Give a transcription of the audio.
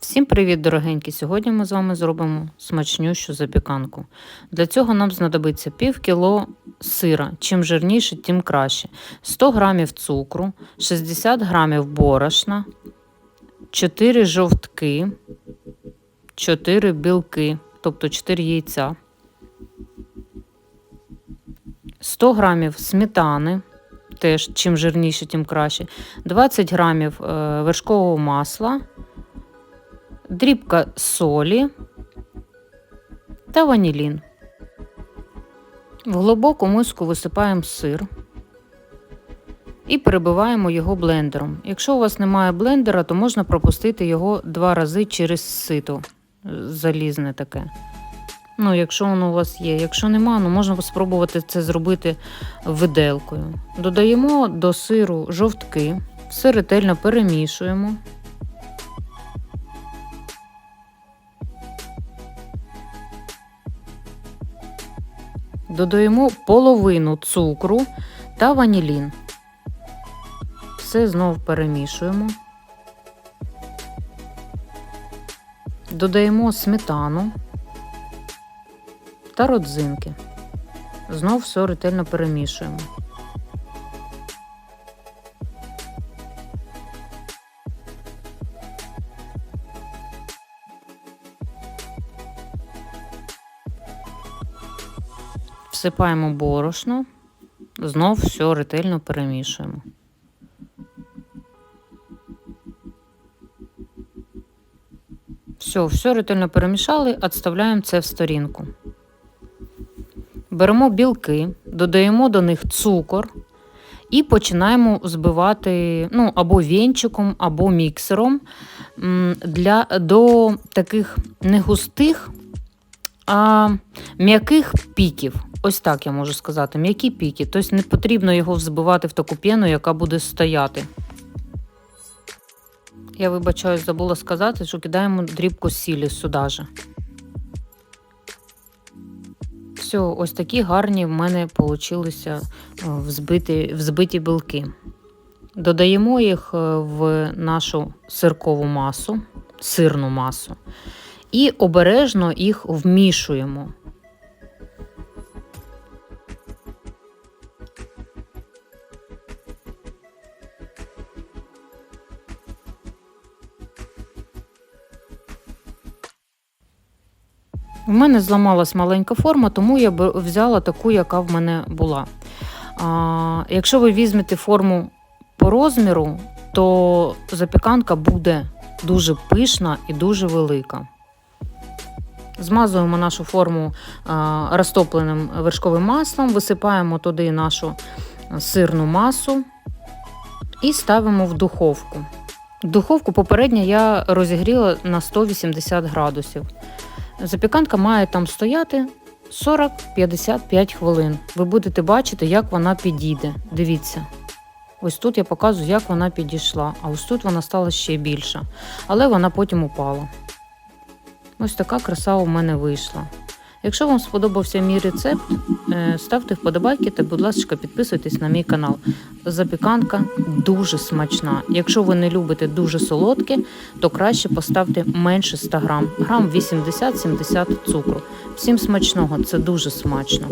Всім привіт, дорогенькі! Сьогодні ми з вами зробимо смачнющу запіканку. Для цього нам знадобиться пів кіло сира. Чим жирніше, тим краще. 100 грамів цукру, 60 грамів борошна, 4 жовтки, 4 білки, тобто 4 яйця, 100 грамів сметани. Теж чим жирніше, тим краще. 20 грамів е, вершкового масла, дрібка солі та ванілін. В глибоку миску висипаємо сир і перебиваємо його блендером. Якщо у вас немає блендера, то можна пропустити його два рази через сито залізне таке. Ну, якщо воно у вас є. Якщо нема, ну можна спробувати це зробити виделкою. Додаємо до сиру жовтки, все ретельно перемішуємо. Додаємо половину цукру та ванілін. Все знов перемішуємо. Додаємо сметану та родзинки. Знов все ретельно перемішуємо. Всипаємо борошно, знов все ретельно перемішуємо. Все, все ретельно перемішали, відставляємо це в сторінку. Беремо білки, додаємо до них цукор і починаємо збивати ну, або вінчиком, або міксером для, до таких не густих, а м'яких піків. Ось так я можу сказати, м'які піки. Тобто не потрібно його взбивати в таку п'єну, яка буде стояти. Я вибачаю, забула сказати, що кидаємо дрібку сілі сюди же. Все, ось такі гарні в мене вийшли взбиті, взбиті білки. Додаємо їх е, в нашу сиркову масу, сирну масу, і обережно їх вмішуємо. У мене зламалась маленька форма, тому я взяла таку, яка в мене була. А, Якщо ви візьмете форму по розміру, то запіканка буде дуже пишна і дуже велика. Змазуємо нашу форму а, розтопленим вершковим маслом, висипаємо туди нашу сирну масу і ставимо в духовку. Духовку попередньо я розігріла на 180 градусів. Запіканка має там стояти 40-55 хвилин. Ви будете бачити, як вона підійде. Дивіться. Ось тут я показую, як вона підійшла, а ось тут вона стала ще більша. Але вона потім упала. Ось така краса у мене вийшла. Якщо вам сподобався мій рецепт, е, ставте вподобайки та, будь ласка, підписуйтесь на мій канал. Запіканка дуже смачна. Якщо ви не любите дуже солодке, то краще поставте менше 100 грам, грам 80-70 цукру. Всім смачного, це дуже смачно.